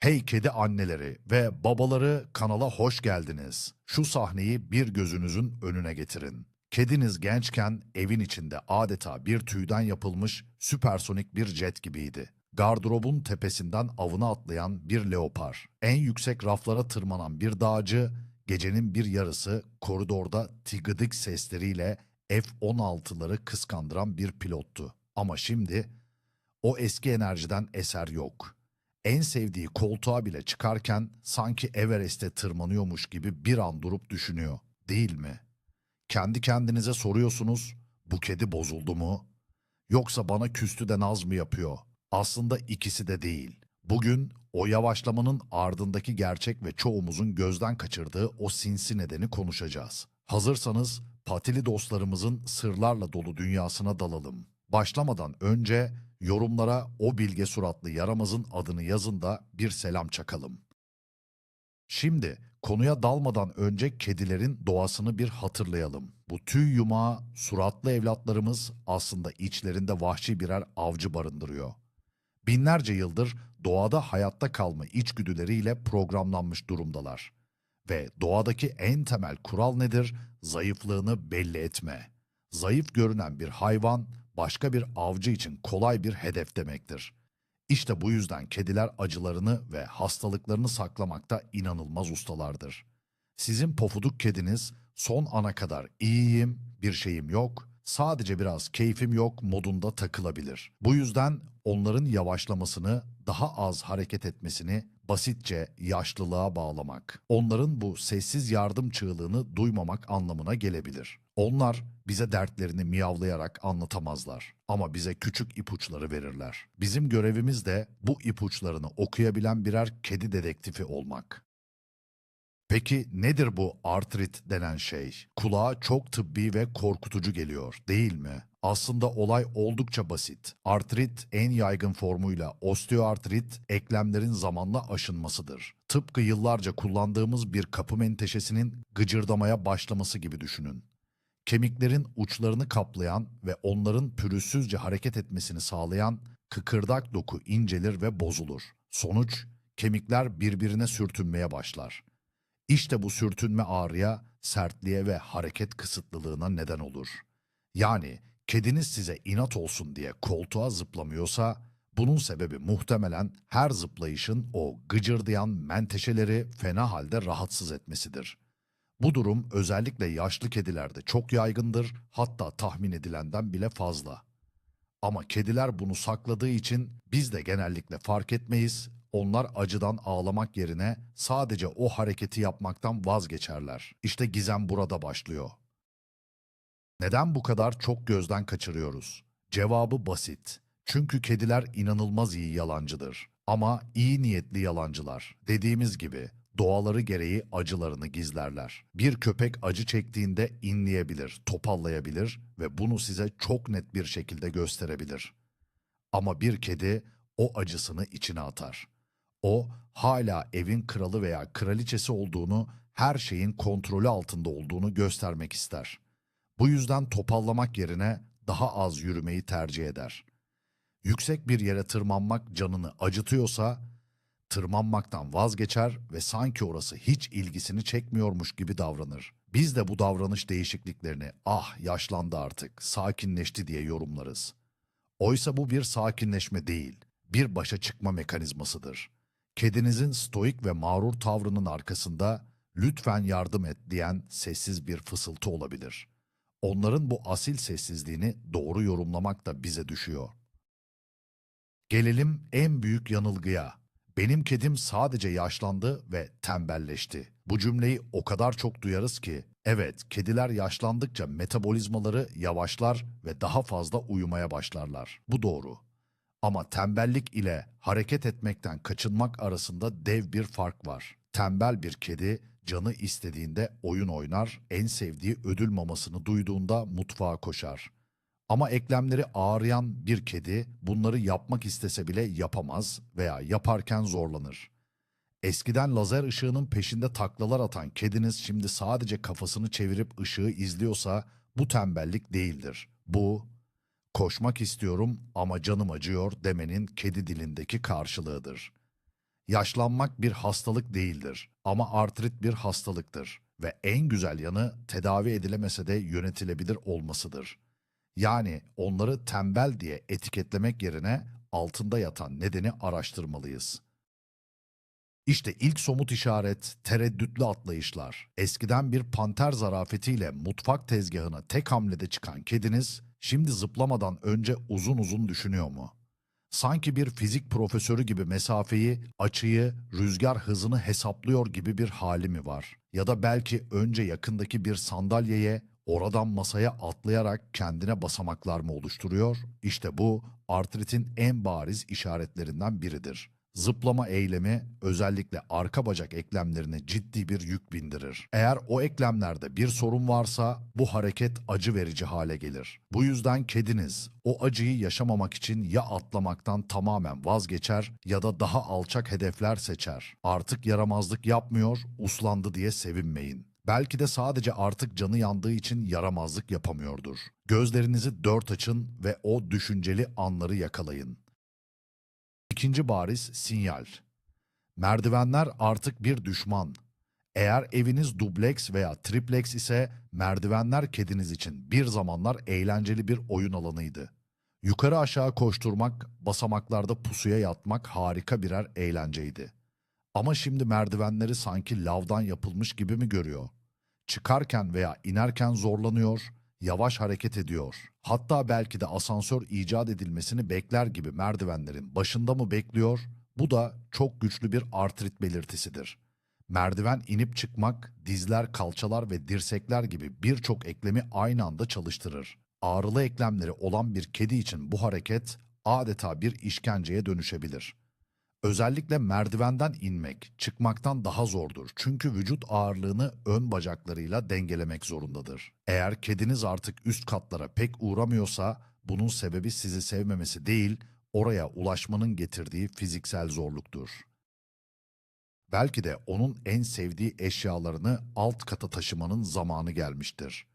Hey kedi anneleri ve babaları kanala hoş geldiniz. Şu sahneyi bir gözünüzün önüne getirin. Kediniz gençken evin içinde adeta bir tüyden yapılmış süpersonik bir jet gibiydi. Gardırobun tepesinden avına atlayan bir leopar, en yüksek raflara tırmanan bir dağcı, gecenin bir yarısı koridorda tigıdık sesleriyle F-16'ları kıskandıran bir pilottu. Ama şimdi o eski enerjiden eser yok. En sevdiği koltuğa bile çıkarken sanki Everest'e tırmanıyormuş gibi bir an durup düşünüyor, değil mi? Kendi kendinize soruyorsunuz, bu kedi bozuldu mu? Yoksa bana küstü de naz mı yapıyor? Aslında ikisi de değil. Bugün o yavaşlamanın ardındaki gerçek ve çoğumuzun gözden kaçırdığı o sinsi nedeni konuşacağız. Hazırsanız patili dostlarımızın sırlarla dolu dünyasına dalalım. Başlamadan önce yorumlara o bilge suratlı yaramazın adını yazın da bir selam çakalım. Şimdi konuya dalmadan önce kedilerin doğasını bir hatırlayalım. Bu tüy yumağı, suratlı evlatlarımız aslında içlerinde vahşi birer avcı barındırıyor. Binlerce yıldır doğada hayatta kalma içgüdüleriyle programlanmış durumdalar. Ve doğadaki en temel kural nedir? Zayıflığını belli etme. Zayıf görünen bir hayvan başka bir avcı için kolay bir hedef demektir. İşte bu yüzden kediler acılarını ve hastalıklarını saklamakta inanılmaz ustalardır. Sizin pofuduk kediniz son ana kadar iyiyim, bir şeyim yok, sadece biraz keyfim yok modunda takılabilir. Bu yüzden onların yavaşlamasını, daha az hareket etmesini basitçe yaşlılığa bağlamak. Onların bu sessiz yardım çığlığını duymamak anlamına gelebilir. Onlar bize dertlerini miyavlayarak anlatamazlar ama bize küçük ipuçları verirler. Bizim görevimiz de bu ipuçlarını okuyabilen birer kedi dedektifi olmak. Peki nedir bu artrit denen şey? Kulağa çok tıbbi ve korkutucu geliyor, değil mi? Aslında olay oldukça basit. Artrit en yaygın formuyla osteoartrit, eklemlerin zamanla aşınmasıdır. Tıpkı yıllarca kullandığımız bir kapı menteşesinin gıcırdamaya başlaması gibi düşünün. Kemiklerin uçlarını kaplayan ve onların pürüzsüzce hareket etmesini sağlayan kıkırdak doku incelir ve bozulur. Sonuç, kemikler birbirine sürtünmeye başlar. İşte bu sürtünme ağrıya, sertliğe ve hareket kısıtlılığına neden olur. Yani kediniz size inat olsun diye koltuğa zıplamıyorsa, bunun sebebi muhtemelen her zıplayışın o gıcırdayan menteşeleri fena halde rahatsız etmesidir. Bu durum özellikle yaşlı kedilerde çok yaygındır, hatta tahmin edilenden bile fazla. Ama kediler bunu sakladığı için biz de genellikle fark etmeyiz. Onlar acıdan ağlamak yerine sadece o hareketi yapmaktan vazgeçerler. İşte gizem burada başlıyor. Neden bu kadar çok gözden kaçırıyoruz? Cevabı basit. Çünkü kediler inanılmaz iyi yalancıdır. Ama iyi niyetli yalancılar. Dediğimiz gibi doğaları gereği acılarını gizlerler. Bir köpek acı çektiğinde inleyebilir, topallayabilir ve bunu size çok net bir şekilde gösterebilir. Ama bir kedi o acısını içine atar. O hala evin kralı veya kraliçesi olduğunu, her şeyin kontrolü altında olduğunu göstermek ister. Bu yüzden topallamak yerine daha az yürümeyi tercih eder. Yüksek bir yere tırmanmak canını acıtıyorsa tırmanmaktan vazgeçer ve sanki orası hiç ilgisini çekmiyormuş gibi davranır. Biz de bu davranış değişikliklerini ah yaşlandı artık, sakinleşti diye yorumlarız. Oysa bu bir sakinleşme değil, bir başa çıkma mekanizmasıdır. Kedinizin stoik ve mağrur tavrının arkasında lütfen yardım et diyen sessiz bir fısıltı olabilir. Onların bu asil sessizliğini doğru yorumlamak da bize düşüyor. Gelelim en büyük yanılgıya. Benim kedim sadece yaşlandı ve tembelleşti. Bu cümleyi o kadar çok duyarız ki, evet kediler yaşlandıkça metabolizmaları yavaşlar ve daha fazla uyumaya başlarlar. Bu doğru. Ama tembellik ile hareket etmekten kaçınmak arasında dev bir fark var. Tembel bir kedi canı istediğinde oyun oynar, en sevdiği ödül mamasını duyduğunda mutfağa koşar. Ama eklemleri ağrıyan bir kedi bunları yapmak istese bile yapamaz veya yaparken zorlanır. Eskiden lazer ışığının peşinde taklalar atan kediniz şimdi sadece kafasını çevirip ışığı izliyorsa bu tembellik değildir. Bu koşmak istiyorum ama canım acıyor demenin kedi dilindeki karşılığıdır. Yaşlanmak bir hastalık değildir ama artrit bir hastalıktır ve en güzel yanı tedavi edilemese de yönetilebilir olmasıdır. Yani onları tembel diye etiketlemek yerine altında yatan nedeni araştırmalıyız. İşte ilk somut işaret tereddütlü atlayışlar. Eskiden bir panter zarafetiyle mutfak tezgahına tek hamlede çıkan kediniz şimdi zıplamadan önce uzun uzun düşünüyor mu? Sanki bir fizik profesörü gibi mesafeyi, açıyı, rüzgar hızını hesaplıyor gibi bir hali mi var? Ya da belki önce yakındaki bir sandalyeye, oradan masaya atlayarak kendine basamaklar mı oluşturuyor? İşte bu artritin en bariz işaretlerinden biridir. Zıplama eylemi özellikle arka bacak eklemlerine ciddi bir yük bindirir. Eğer o eklemlerde bir sorun varsa bu hareket acı verici hale gelir. Bu yüzden kediniz o acıyı yaşamamak için ya atlamaktan tamamen vazgeçer ya da daha alçak hedefler seçer. Artık yaramazlık yapmıyor, uslandı diye sevinmeyin. Belki de sadece artık canı yandığı için yaramazlık yapamıyordur. Gözlerinizi dört açın ve o düşünceli anları yakalayın. İkinci bariz sinyal. Merdivenler artık bir düşman. Eğer eviniz dubleks veya triplex ise merdivenler kediniz için bir zamanlar eğlenceli bir oyun alanıydı. Yukarı aşağı koşturmak, basamaklarda pusuya yatmak harika birer eğlenceydi. Ama şimdi merdivenleri sanki lavdan yapılmış gibi mi görüyor? Çıkarken veya inerken zorlanıyor, yavaş hareket ediyor. Hatta belki de asansör icat edilmesini bekler gibi merdivenlerin başında mı bekliyor? Bu da çok güçlü bir artrit belirtisidir. Merdiven inip çıkmak, dizler, kalçalar ve dirsekler gibi birçok eklemi aynı anda çalıştırır. Ağrılı eklemleri olan bir kedi için bu hareket adeta bir işkenceye dönüşebilir. Özellikle merdivenden inmek, çıkmaktan daha zordur. Çünkü vücut ağırlığını ön bacaklarıyla dengelemek zorundadır. Eğer kediniz artık üst katlara pek uğramıyorsa, bunun sebebi sizi sevmemesi değil, oraya ulaşmanın getirdiği fiziksel zorluktur. Belki de onun en sevdiği eşyalarını alt kata taşımanın zamanı gelmiştir.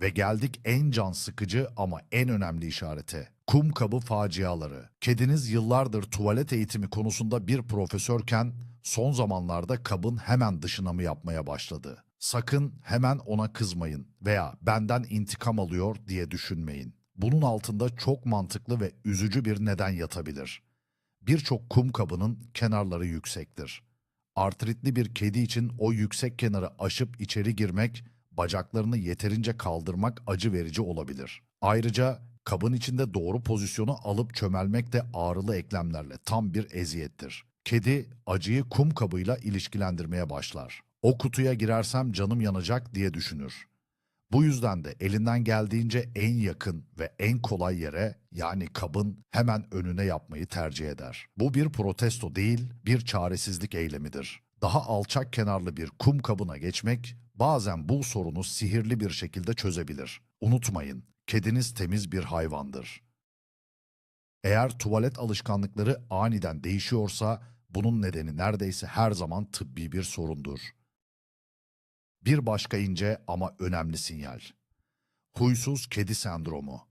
Ve geldik en can sıkıcı ama en önemli işarete. Kum kabı faciaları. Kediniz yıllardır tuvalet eğitimi konusunda bir profesörken son zamanlarda kabın hemen dışına mı yapmaya başladı? Sakın hemen ona kızmayın veya benden intikam alıyor diye düşünmeyin. Bunun altında çok mantıklı ve üzücü bir neden yatabilir. Birçok kum kabının kenarları yüksektir. Artritli bir kedi için o yüksek kenarı aşıp içeri girmek bacaklarını yeterince kaldırmak acı verici olabilir. Ayrıca kabın içinde doğru pozisyonu alıp çömelmek de ağrılı eklemlerle tam bir eziyettir. Kedi acıyı kum kabıyla ilişkilendirmeye başlar. O kutuya girersem canım yanacak diye düşünür. Bu yüzden de elinden geldiğince en yakın ve en kolay yere yani kabın hemen önüne yapmayı tercih eder. Bu bir protesto değil, bir çaresizlik eylemidir. Daha alçak kenarlı bir kum kabına geçmek bazen bu sorunu sihirli bir şekilde çözebilir. Unutmayın, kediniz temiz bir hayvandır. Eğer tuvalet alışkanlıkları aniden değişiyorsa bunun nedeni neredeyse her zaman tıbbi bir sorundur. Bir başka ince ama önemli sinyal. Huysuz kedi sendromu.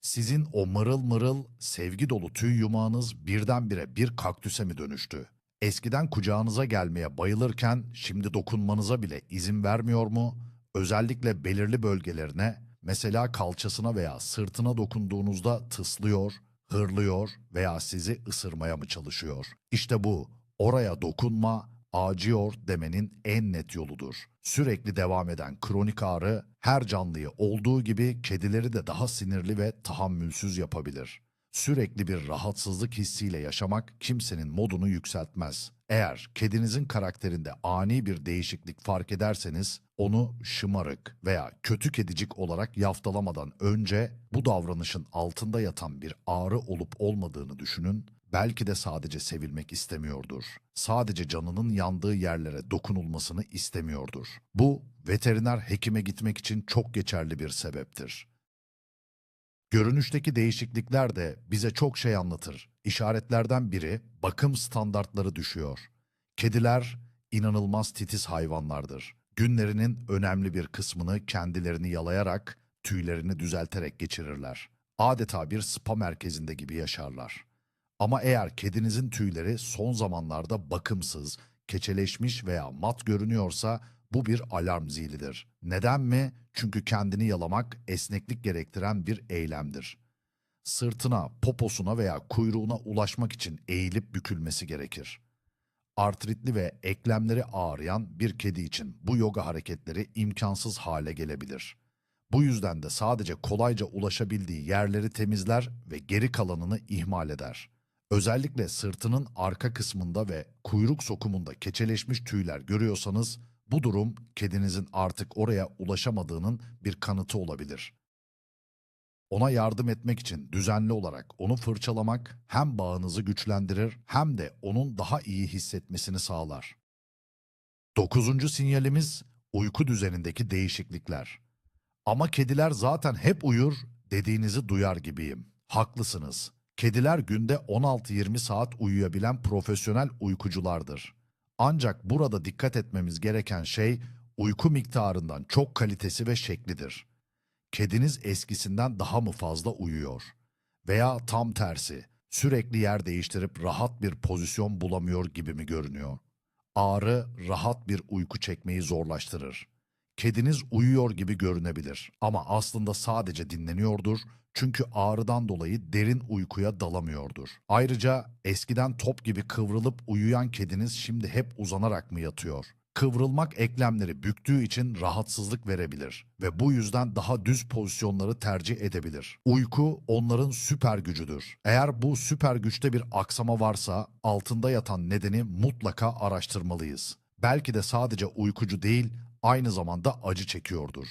Sizin o mırıl mırıl, sevgi dolu tüy yumağınız birdenbire bir kaktüse mi dönüştü? Eskiden kucağınıza gelmeye bayılırken şimdi dokunmanıza bile izin vermiyor mu? Özellikle belirli bölgelerine, mesela kalçasına veya sırtına dokunduğunuzda tıslıyor, hırlıyor veya sizi ısırmaya mı çalışıyor? İşte bu, oraya dokunma, acıyor demenin en net yoludur. Sürekli devam eden kronik ağrı her canlıyı olduğu gibi kedileri de daha sinirli ve tahammülsüz yapabilir. Sürekli bir rahatsızlık hissiyle yaşamak kimsenin modunu yükseltmez. Eğer kedinizin karakterinde ani bir değişiklik fark ederseniz onu şımarık veya kötü kedicik olarak yaftalamadan önce bu davranışın altında yatan bir ağrı olup olmadığını düşünün Belki de sadece sevilmek istemiyordur. Sadece canının yandığı yerlere dokunulmasını istemiyordur. Bu veteriner hekime gitmek için çok geçerli bir sebeptir. Görünüşteki değişiklikler de bize çok şey anlatır. İşaretlerden biri bakım standartları düşüyor. Kediler inanılmaz titiz hayvanlardır. Günlerinin önemli bir kısmını kendilerini yalayarak, tüylerini düzelterek geçirirler. Adeta bir spa merkezinde gibi yaşarlar. Ama eğer kedinizin tüyleri son zamanlarda bakımsız, keçeleşmiş veya mat görünüyorsa bu bir alarm zilidir. Neden mi? Çünkü kendini yalamak esneklik gerektiren bir eylemdir. Sırtına, poposuna veya kuyruğuna ulaşmak için eğilip bükülmesi gerekir. Artritli ve eklemleri ağrıyan bir kedi için bu yoga hareketleri imkansız hale gelebilir. Bu yüzden de sadece kolayca ulaşabildiği yerleri temizler ve geri kalanını ihmal eder. Özellikle sırtının arka kısmında ve kuyruk sokumunda keçeleşmiş tüyler görüyorsanız bu durum kedinizin artık oraya ulaşamadığının bir kanıtı olabilir. Ona yardım etmek için düzenli olarak onu fırçalamak hem bağınızı güçlendirir hem de onun daha iyi hissetmesini sağlar. Dokuzuncu sinyalimiz uyku düzenindeki değişiklikler. Ama kediler zaten hep uyur dediğinizi duyar gibiyim. Haklısınız. Kediler günde 16-20 saat uyuyabilen profesyonel uykuculardır. Ancak burada dikkat etmemiz gereken şey uyku miktarından çok kalitesi ve şeklidir. Kediniz eskisinden daha mı fazla uyuyor? Veya tam tersi, sürekli yer değiştirip rahat bir pozisyon bulamıyor gibi mi görünüyor? Ağrı rahat bir uyku çekmeyi zorlaştırır. Kediniz uyuyor gibi görünebilir ama aslında sadece dinleniyordur çünkü ağrıdan dolayı derin uykuya dalamıyordur. Ayrıca eskiden top gibi kıvrılıp uyuyan kediniz şimdi hep uzanarak mı yatıyor? Kıvrılmak eklemleri büktüğü için rahatsızlık verebilir ve bu yüzden daha düz pozisyonları tercih edebilir. Uyku onların süper gücüdür. Eğer bu süper güçte bir aksama varsa altında yatan nedeni mutlaka araştırmalıyız. Belki de sadece uykucu değil, aynı zamanda acı çekiyordur.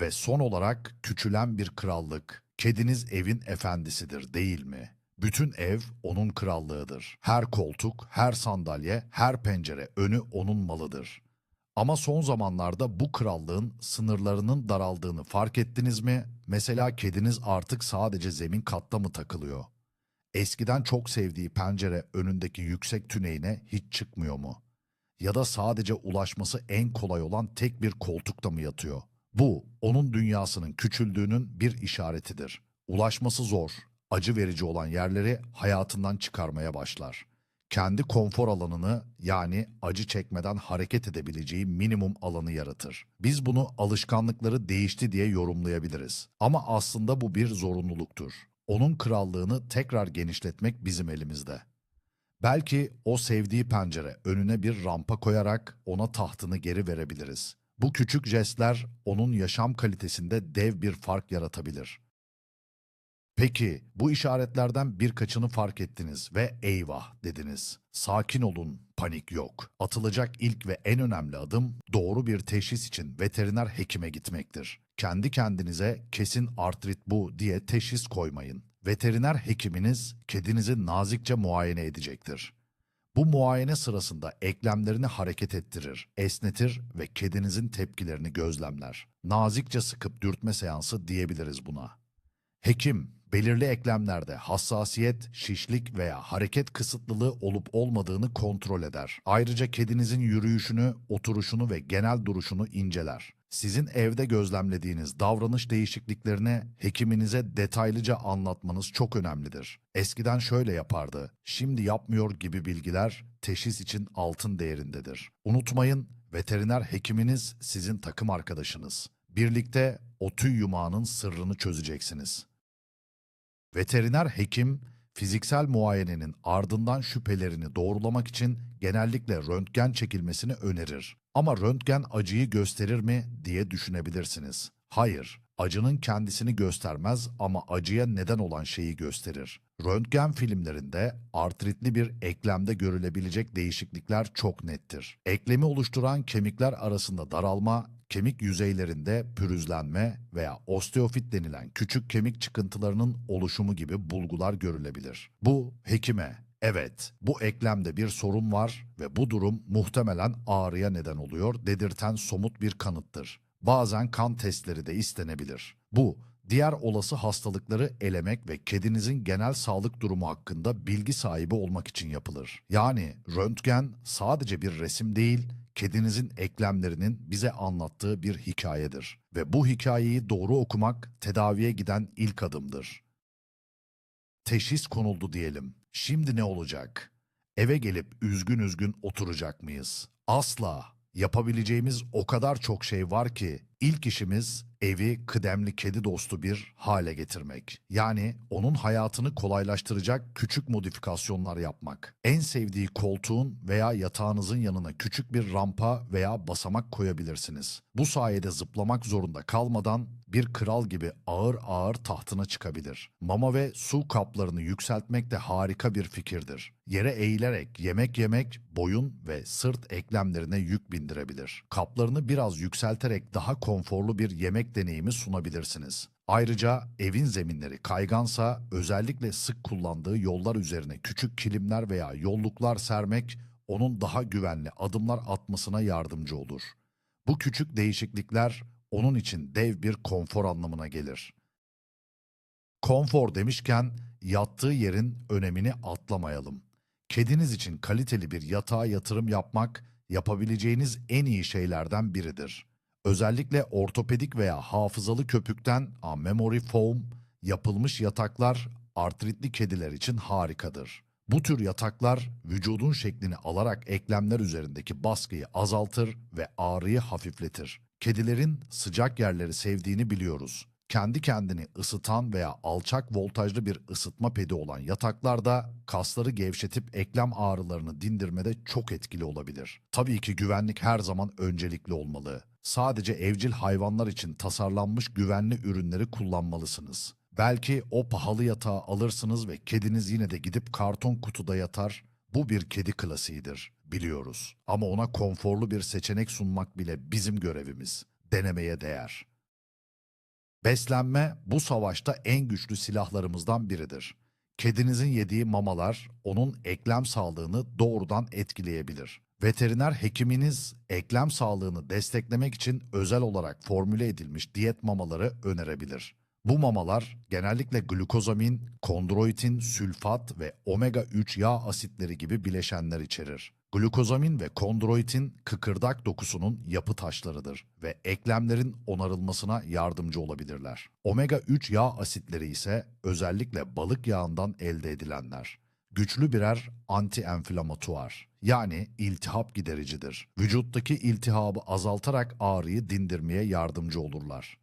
Ve son olarak küçülen bir krallık. Kediniz evin efendisidir değil mi? Bütün ev onun krallığıdır. Her koltuk, her sandalye, her pencere önü onun malıdır. Ama son zamanlarda bu krallığın sınırlarının daraldığını fark ettiniz mi? Mesela kediniz artık sadece zemin katta mı takılıyor? Eskiden çok sevdiği pencere önündeki yüksek tüneyine hiç çıkmıyor mu? Ya da sadece ulaşması en kolay olan tek bir koltukta mı yatıyor? Bu, onun dünyasının küçüldüğünün bir işaretidir. Ulaşması zor, acı verici olan yerleri hayatından çıkarmaya başlar. Kendi konfor alanını yani acı çekmeden hareket edebileceği minimum alanı yaratır. Biz bunu alışkanlıkları değişti diye yorumlayabiliriz. Ama aslında bu bir zorunluluktur. Onun krallığını tekrar genişletmek bizim elimizde. Belki o sevdiği pencere önüne bir rampa koyarak ona tahtını geri verebiliriz. Bu küçük jestler onun yaşam kalitesinde dev bir fark yaratabilir. Peki bu işaretlerden birkaçını fark ettiniz ve eyvah dediniz. Sakin olun, panik yok. Atılacak ilk ve en önemli adım doğru bir teşhis için veteriner hekime gitmektir. Kendi kendinize kesin artrit bu diye teşhis koymayın. Veteriner hekiminiz kedinizi nazikçe muayene edecektir. Bu muayene sırasında eklemlerini hareket ettirir, esnetir ve kedinizin tepkilerini gözlemler. Nazikçe sıkıp dürtme seansı diyebiliriz buna. Hekim, belirli eklemlerde hassasiyet, şişlik veya hareket kısıtlılığı olup olmadığını kontrol eder. Ayrıca kedinizin yürüyüşünü, oturuşunu ve genel duruşunu inceler. Sizin evde gözlemlediğiniz davranış değişikliklerini hekiminize detaylıca anlatmanız çok önemlidir. Eskiden şöyle yapardı, şimdi yapmıyor gibi bilgiler teşhis için altın değerindedir. Unutmayın, veteriner hekiminiz sizin takım arkadaşınız. Birlikte o tüy yumağının sırrını çözeceksiniz. Veteriner hekim fiziksel muayenenin ardından şüphelerini doğrulamak için genellikle röntgen çekilmesini önerir. Ama röntgen acıyı gösterir mi diye düşünebilirsiniz. Hayır, acının kendisini göstermez ama acıya neden olan şeyi gösterir. Röntgen filmlerinde artritli bir eklemde görülebilecek değişiklikler çok nettir. Eklemi oluşturan kemikler arasında daralma, kemik yüzeylerinde pürüzlenme veya osteofit denilen küçük kemik çıkıntılarının oluşumu gibi bulgular görülebilir. Bu hekime evet bu eklemde bir sorun var ve bu durum muhtemelen ağrıya neden oluyor dedirten somut bir kanıttır. Bazen kan testleri de istenebilir. Bu diğer olası hastalıkları elemek ve kedinizin genel sağlık durumu hakkında bilgi sahibi olmak için yapılır. Yani röntgen sadece bir resim değil, kedinizin eklemlerinin bize anlattığı bir hikayedir ve bu hikayeyi doğru okumak tedaviye giden ilk adımdır. Teşhis konuldu diyelim. Şimdi ne olacak? Eve gelip üzgün üzgün oturacak mıyız? Asla. Yapabileceğimiz o kadar çok şey var ki ilk işimiz evi kıdemli kedi dostu bir hale getirmek. Yani onun hayatını kolaylaştıracak küçük modifikasyonlar yapmak. En sevdiği koltuğun veya yatağınızın yanına küçük bir rampa veya basamak koyabilirsiniz. Bu sayede zıplamak zorunda kalmadan bir kral gibi ağır ağır tahtına çıkabilir. Mama ve su kaplarını yükseltmek de harika bir fikirdir. Yere eğilerek yemek yemek boyun ve sırt eklemlerine yük bindirebilir. Kaplarını biraz yükselterek daha konforlu bir yemek deneyimi sunabilirsiniz. Ayrıca evin zeminleri kaygansa özellikle sık kullandığı yollar üzerine küçük kilimler veya yolluklar sermek onun daha güvenli adımlar atmasına yardımcı olur. Bu küçük değişiklikler onun için dev bir konfor anlamına gelir. Konfor demişken yattığı yerin önemini atlamayalım. Kediniz için kaliteli bir yatağa yatırım yapmak yapabileceğiniz en iyi şeylerden biridir. Özellikle ortopedik veya hafızalı köpükten a memory foam yapılmış yataklar artritli kediler için harikadır. Bu tür yataklar vücudun şeklini alarak eklemler üzerindeki baskıyı azaltır ve ağrıyı hafifletir. Kedilerin sıcak yerleri sevdiğini biliyoruz. Kendi kendini ısıtan veya alçak voltajlı bir ısıtma pedi olan yataklarda kasları gevşetip eklem ağrılarını dindirmede çok etkili olabilir. Tabii ki güvenlik her zaman öncelikli olmalı. Sadece evcil hayvanlar için tasarlanmış güvenli ürünleri kullanmalısınız. Belki o pahalı yatağı alırsınız ve kediniz yine de gidip karton kutuda yatar. Bu bir kedi klasiğidir, biliyoruz. Ama ona konforlu bir seçenek sunmak bile bizim görevimiz. Denemeye değer. Beslenme bu savaşta en güçlü silahlarımızdan biridir. Kedinizin yediği mamalar onun eklem sağlığını doğrudan etkileyebilir. Veteriner hekiminiz eklem sağlığını desteklemek için özel olarak formüle edilmiş diyet mamaları önerebilir. Bu mamalar genellikle glukozamin, kondroitin, sülfat ve omega 3 yağ asitleri gibi bileşenler içerir. Glukozamin ve kondroitin kıkırdak dokusunun yapı taşlarıdır ve eklemlerin onarılmasına yardımcı olabilirler. Omega 3 yağ asitleri ise özellikle balık yağından elde edilenler. Güçlü birer anti-enflamatuar yani iltihap gidericidir. Vücuttaki iltihabı azaltarak ağrıyı dindirmeye yardımcı olurlar.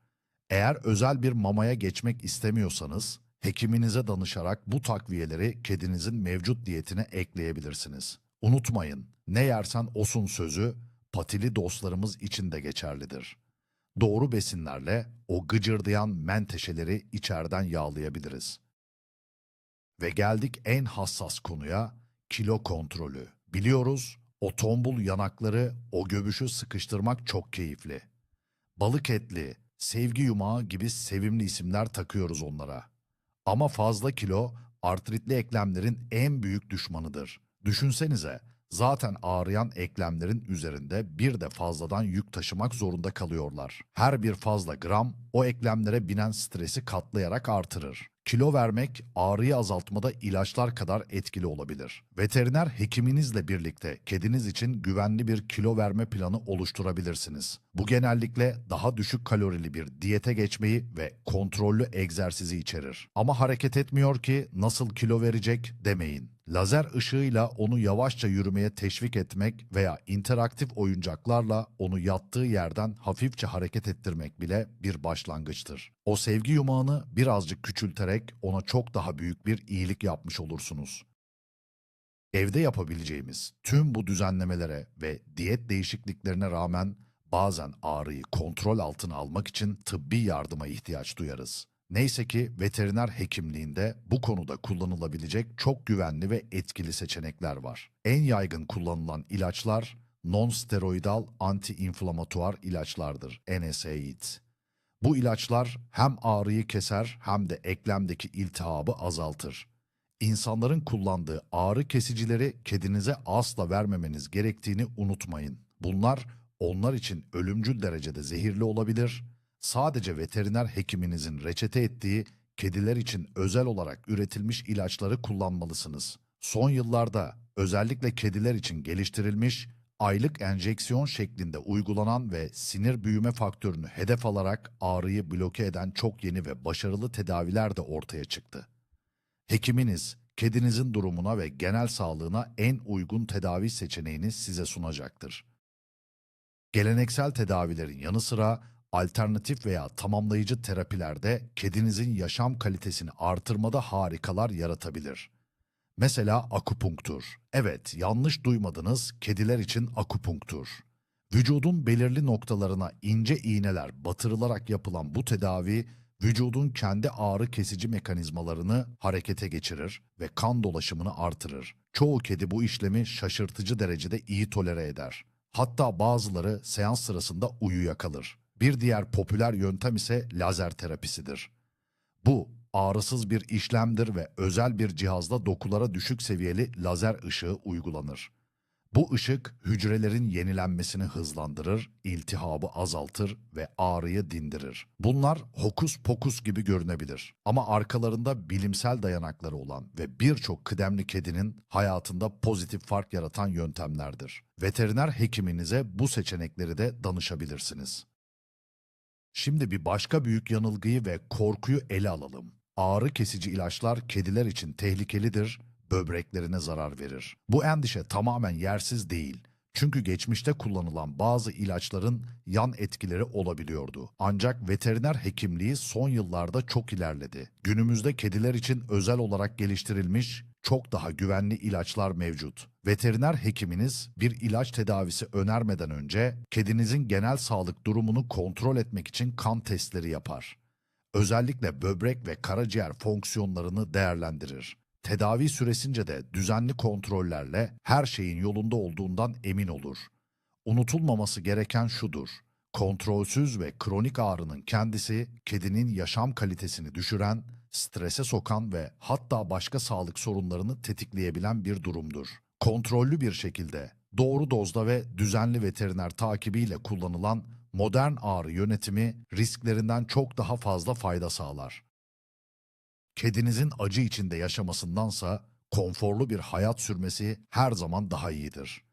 Eğer özel bir mamaya geçmek istemiyorsanız, hekiminize danışarak bu takviyeleri kedinizin mevcut diyetine ekleyebilirsiniz. Unutmayın, ne yersen osun sözü patili dostlarımız için de geçerlidir. Doğru besinlerle o gıcırdayan menteşeleri içeriden yağlayabiliriz. Ve geldik en hassas konuya, kilo kontrolü. Biliyoruz, o tombul yanakları, o göbüşü sıkıştırmak çok keyifli. Balık etli, sevgi yumağı gibi sevimli isimler takıyoruz onlara. Ama fazla kilo artritli eklemlerin en büyük düşmanıdır. Düşünsenize, zaten ağrıyan eklemlerin üzerinde bir de fazladan yük taşımak zorunda kalıyorlar. Her bir fazla gram o eklemlere binen stresi katlayarak artırır. Kilo vermek ağrıyı azaltmada ilaçlar kadar etkili olabilir. Veteriner hekiminizle birlikte kediniz için güvenli bir kilo verme planı oluşturabilirsiniz. Bu genellikle daha düşük kalorili bir diyete geçmeyi ve kontrollü egzersizi içerir. Ama hareket etmiyor ki nasıl kilo verecek demeyin. Lazer ışığıyla onu yavaşça yürümeye teşvik etmek veya interaktif oyuncaklarla onu yattığı yerden hafifçe hareket ettirmek bile bir başlangıçtır. O sevgi yumağını birazcık küçülterek ona çok daha büyük bir iyilik yapmış olursunuz. Evde yapabileceğimiz tüm bu düzenlemelere ve diyet değişikliklerine rağmen bazen ağrıyı kontrol altına almak için tıbbi yardıma ihtiyaç duyarız. Neyse ki veteriner hekimliğinde bu konuda kullanılabilecek çok güvenli ve etkili seçenekler var. En yaygın kullanılan ilaçlar non-steroidal anti-inflamatuar ilaçlardır, NSAID. Bu ilaçlar hem ağrıyı keser hem de eklemdeki iltihabı azaltır. İnsanların kullandığı ağrı kesicileri kedinize asla vermemeniz gerektiğini unutmayın. Bunlar onlar için ölümcül derecede zehirli olabilir. Sadece veteriner hekiminizin reçete ettiği kediler için özel olarak üretilmiş ilaçları kullanmalısınız. Son yıllarda özellikle kediler için geliştirilmiş aylık enjeksiyon şeklinde uygulanan ve sinir büyüme faktörünü hedef alarak ağrıyı bloke eden çok yeni ve başarılı tedaviler de ortaya çıktı. Hekiminiz kedinizin durumuna ve genel sağlığına en uygun tedavi seçeneğini size sunacaktır. Geleneksel tedavilerin yanı sıra alternatif veya tamamlayıcı terapilerde kedinizin yaşam kalitesini artırmada harikalar yaratabilir. Mesela akupunktur. Evet, yanlış duymadınız, kediler için akupunktur. Vücudun belirli noktalarına ince iğneler batırılarak yapılan bu tedavi, vücudun kendi ağrı kesici mekanizmalarını harekete geçirir ve kan dolaşımını artırır. Çoğu kedi bu işlemi şaşırtıcı derecede iyi tolere eder. Hatta bazıları seans sırasında uyuyakalır. Bir diğer popüler yöntem ise lazer terapisidir. Bu ağrısız bir işlemdir ve özel bir cihazda dokulara düşük seviyeli lazer ışığı uygulanır. Bu ışık hücrelerin yenilenmesini hızlandırır, iltihabı azaltır ve ağrıyı dindirir. Bunlar hokus pokus gibi görünebilir ama arkalarında bilimsel dayanakları olan ve birçok kıdemli kedinin hayatında pozitif fark yaratan yöntemlerdir. Veteriner hekiminize bu seçenekleri de danışabilirsiniz. Şimdi bir başka büyük yanılgıyı ve korkuyu ele alalım. Ağrı kesici ilaçlar kediler için tehlikelidir, böbreklerine zarar verir. Bu endişe tamamen yersiz değil. Çünkü geçmişte kullanılan bazı ilaçların yan etkileri olabiliyordu. Ancak veteriner hekimliği son yıllarda çok ilerledi. Günümüzde kediler için özel olarak geliştirilmiş çok daha güvenli ilaçlar mevcut. Veteriner hekiminiz bir ilaç tedavisi önermeden önce kedinizin genel sağlık durumunu kontrol etmek için kan testleri yapar. Özellikle böbrek ve karaciğer fonksiyonlarını değerlendirir. Tedavi süresince de düzenli kontrollerle her şeyin yolunda olduğundan emin olur. Unutulmaması gereken şudur. Kontrolsüz ve kronik ağrının kendisi kedinin yaşam kalitesini düşüren, strese sokan ve hatta başka sağlık sorunlarını tetikleyebilen bir durumdur. Kontrollü bir şekilde, doğru dozda ve düzenli veteriner takibiyle kullanılan modern ağrı yönetimi risklerinden çok daha fazla fayda sağlar. Kedinizin acı içinde yaşamasındansa konforlu bir hayat sürmesi her zaman daha iyidir.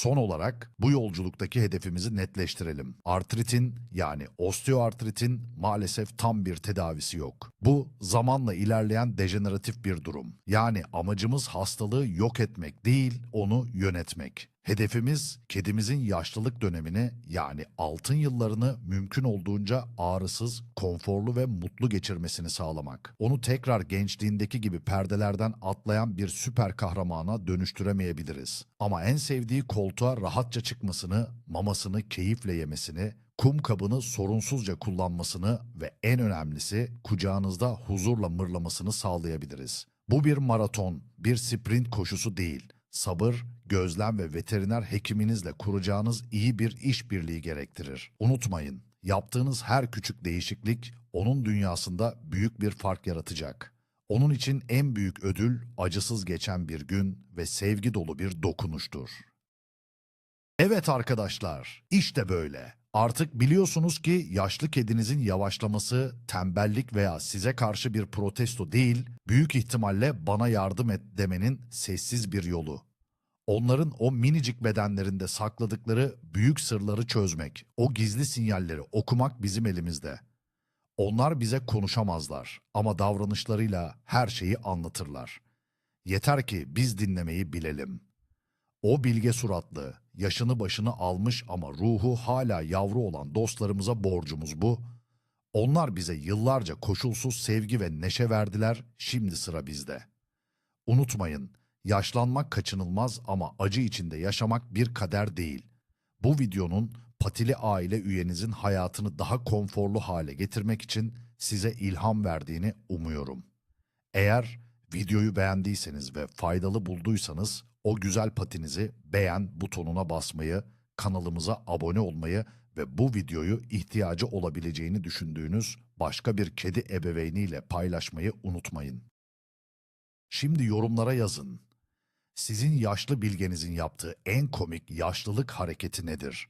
Son olarak bu yolculuktaki hedefimizi netleştirelim. Artritin yani osteoartritin maalesef tam bir tedavisi yok. Bu zamanla ilerleyen dejeneratif bir durum. Yani amacımız hastalığı yok etmek değil, onu yönetmek. Hedefimiz kedimizin yaşlılık dönemini yani altın yıllarını mümkün olduğunca ağrısız, konforlu ve mutlu geçirmesini sağlamak. Onu tekrar gençliğindeki gibi perdelerden atlayan bir süper kahramana dönüştüremeyebiliriz. Ama en sevdiği koltuğa rahatça çıkmasını, mamasını keyifle yemesini, kum kabını sorunsuzca kullanmasını ve en önemlisi kucağınızda huzurla mırlamasını sağlayabiliriz. Bu bir maraton, bir sprint koşusu değil. Sabır, gözlem ve veteriner hekiminizle kuracağınız iyi bir işbirliği gerektirir. Unutmayın, yaptığınız her küçük değişiklik onun dünyasında büyük bir fark yaratacak. Onun için en büyük ödül acısız geçen bir gün ve sevgi dolu bir dokunuştur. Evet arkadaşlar, işte böyle. Artık biliyorsunuz ki yaşlı kedinizin yavaşlaması tembellik veya size karşı bir protesto değil, büyük ihtimalle bana yardım et demenin sessiz bir yolu. Onların o minicik bedenlerinde sakladıkları büyük sırları çözmek, o gizli sinyalleri okumak bizim elimizde. Onlar bize konuşamazlar ama davranışlarıyla her şeyi anlatırlar. Yeter ki biz dinlemeyi bilelim. O bilge suratlı, yaşını başını almış ama ruhu hala yavru olan dostlarımıza borcumuz bu. Onlar bize yıllarca koşulsuz sevgi ve neşe verdiler, şimdi sıra bizde. Unutmayın, yaşlanmak kaçınılmaz ama acı içinde yaşamak bir kader değil. Bu videonun patili aile üyenizin hayatını daha konforlu hale getirmek için size ilham verdiğini umuyorum. Eğer videoyu beğendiyseniz ve faydalı bulduysanız o güzel patinizi beğen butonuna basmayı, kanalımıza abone olmayı ve bu videoyu ihtiyacı olabileceğini düşündüğünüz başka bir kedi ebeveyniyle paylaşmayı unutmayın. Şimdi yorumlara yazın. Sizin yaşlı bilgenizin yaptığı en komik yaşlılık hareketi nedir?